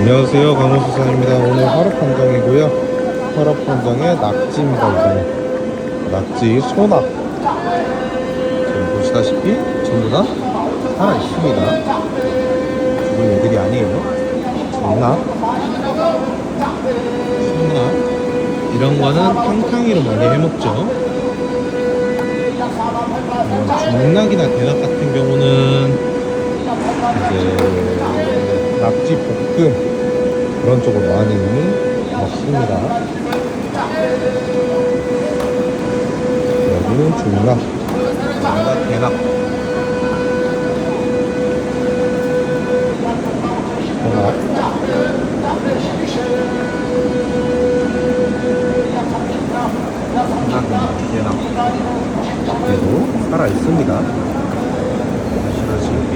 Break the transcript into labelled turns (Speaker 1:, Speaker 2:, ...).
Speaker 1: 안녕하세요. 강호수산입니다. 오늘 화로판장이고요. 화로판장의 낙지입니다 이거는 낙지 소낙. 지금 보시다시피 전부 다 살아있습니다. 죽은 애들이 아니에요. 소낙 소낙. 이런 거는 탕탕이로 많이 해먹죠. 어, 중낙이나 대낙 같은 경우는 이제 낙지 볶음 그런 쪽으로 많이 먹습니다. 여기는 중낙, 여기가 대낙. 대낙. 대낙. 그래도 살아 있습니다. 보시다시피